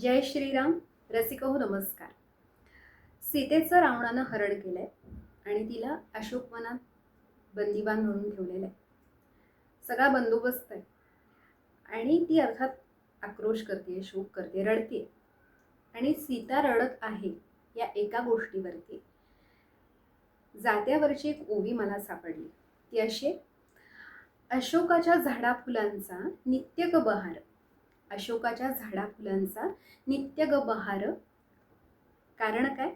जय श्रीराम रसिक हो नमस्कार. सीतेचं रावणानं हरण केलं आहे आणि तिला अशोकवनात बंदीबान म्हणून ठेवलेलं आहे सगळा बंदोबस्त आहे. आणि ती अर्थात आक्रोश करते शोक करते रडते आणि सीता रडत आहे या एका गोष्टीवरती. जात्यावरची एक ओवी मला सापडली. ती अशी अशोकाच्या झाडा फुलांचा नित्यक बहार अशोकाच्या झाडा फुलांचा नित्य ग बहार कारण काय?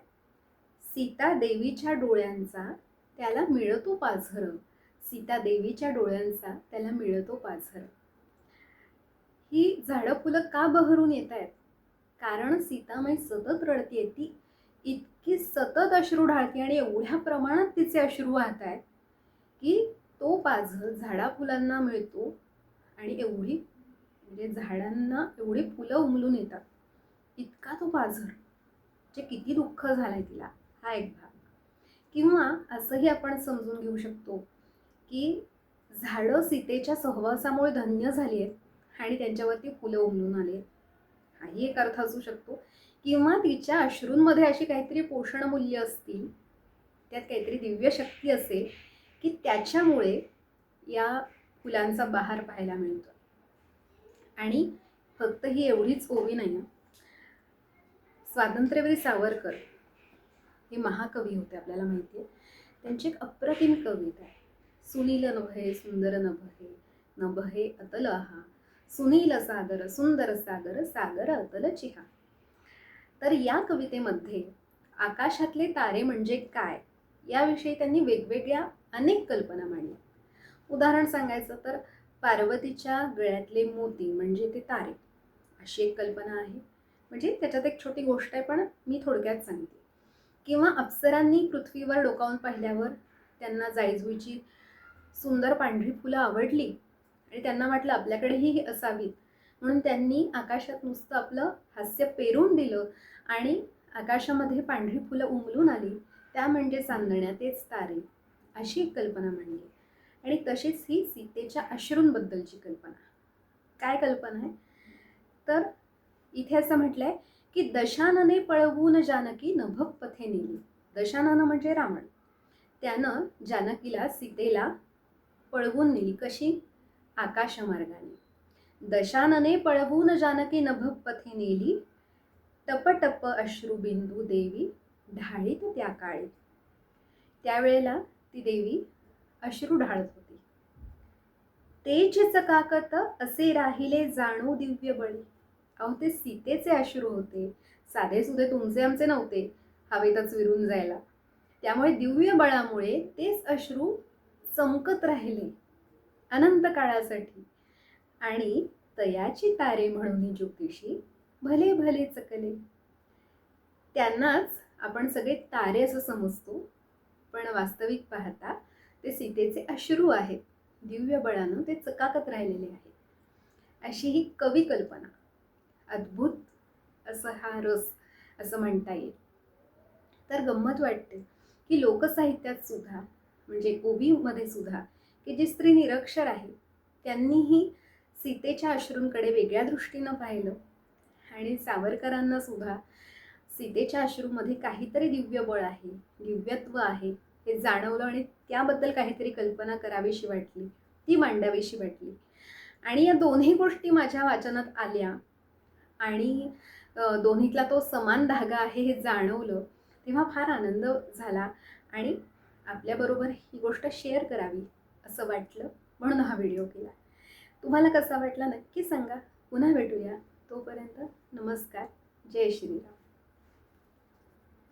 सीता देवीच्या डोळ्यांचा त्याला मिळतो पाझर. सीता देवीच्या डोळ्यांचा त्याला मिळतो पाझर. ही झाडं फुलं का बहरून येत आहेत? कारण सीतामाई सतत रडतीये. ती इतकी सतत अश्रू ढाळते आणि एवढ्या प्रमाणात तिचे अश्रू वाहत आहेत की तो पाझर झाडा फुलांना मिळतो आणि एवढी म्हणजे झाडांना एवढी फुलं उमलून येतात. इतका तो पाझर जे किती दुःख झालंय तिला हा एक भाग. किंवा असंही आपण समजून घेऊ शकतो की झाडं सीतेच्या सहवासामुळे धन्य झाली आहेत आणि त्यांच्यावरती फुलं उमलून आले आहेत हाही एक अर्थ असू शकतो. किंवा तिच्या अश्रूंमध्ये अशी काहीतरी पोषण मूल्य असतील त्यात काहीतरी दिव्य शक्ती असेल की त्याच्यामुळे या फुलांचा बहार पाहायला मिळतो. आणि फक्त ही एवढीच ओवी नाही स्वातंत्र्यवीर सावरकर हे महाकवी होते आपल्याला माहिती आहे. त्यांची एक अप्रतिम कविता आहे. सुनील नभे सुंदर नभे नभे अतल हा सुनील सागर सुंदर सागर सागर अतल चिहा. तर या कवितेमध्ये आकाशातले तारे म्हणजे काय? याविषयी त्यांनी वेगवेगळ्या अनेक कल्पना मांडल्या. उदाहरण सांगायचं तर पार्वतीच्या गळ्यातले मोती म्हणजे ते तारे. अशी एक कल्पना आहे. म्हणजे त्याच्यात एक छोटी गोष्ट आहे पण मी थोडक्यात सांगते. किंवा अप्सरांनी पृथ्वीवर डोकावून पाहिल्यावर त्यांना जायजुईची सुंदर पांढरी फुलं आवडली आणि त्यांना वाटलं आपल्याकडेही ही असावीत. म्हणून त्यांनी आकाशात नुसतं आपलं हास्य पेरून दिलं आणि आकाशामध्ये पांढरी फुलं उमलून आली. त्या म्हणजे चांदण्या तेच तारे. अशी एक कल्पना मांडली. आणि तशीच ही सीतेच्या अश्रूंबद्दलची कल्पना. काय कल्पना आहे? तर इथे असं म्हटलंय की दशानने पळवून जानकी नभक पथे नेली दशानन म्हणजे रावण. त्यानं जानकीला सीतेला पळवून नेली कशी? आकाशमार्गाने. दशानने पळवून जानकी नभक पथे नेली टप टप अश्रुबिंदू देवी ढाळीत त्या काळी त्यावेळेला ती देवी अश्रू ढाळत होती. तेज चकाकत असे राहिले जाणू दिव्य बळी. अहो ते सीतेचे अश्रू होते. साधे सुधे तुमचे आमचे नव्हते. हवेतच विरून जायला. त्यामुळे दिव्य बळामुळे तेच अश्रू चमकत राहिले. अनंत काळासाठी. आणि तयाची तारे म्हणून ज्योतिषी भले भले चकले. त्यांनाच आपण सगळे तारे असं समजतो. पण वास्तविक पाहता ते सीतेचे अश्रू आहेत. दिव्य बळानं ते चकाकत राहिलेले आहेत. अशी ही कवी कल्पना. अद्भुत असं हा रस असं म्हणता येईल. तर गंमत वाटते की लोकसाहित्यात सुद्धा म्हणजे ओवीमध्ये सुद्धा की जी स्त्री निरक्षर आहे त्यांनीही सीतेच्या अश्रूंकडे वेगळ्या दृष्टीनं पाहिलं. आणि सावरकरांना सुद्धा सीतेच्या अश्रूमध्ये काहीतरी दिव्य बळ आहे दिव्यत्व आहे हे जाणवलं आणि त्याबद्दल काहीतरी कल्पना करावीशी वाटली ती मांडावीशी वाटली. आणि या दोन्ही गोष्टी माझ्या वाचनात आल्या आणि दोन्हीतला तो समान धागा आहे हे जाणवलं तेव्हा फार आनंद झाला आणि आपल्याबरोबर ही गोष्ट शेअर करावी असं वाटलं म्हणून हा व्हिडिओ केला. तुम्हाला कसा वाटला नक्की सांगा. पुन्हा भेटूया. तोपर्यंत नमस्कार. जय श्रीराम.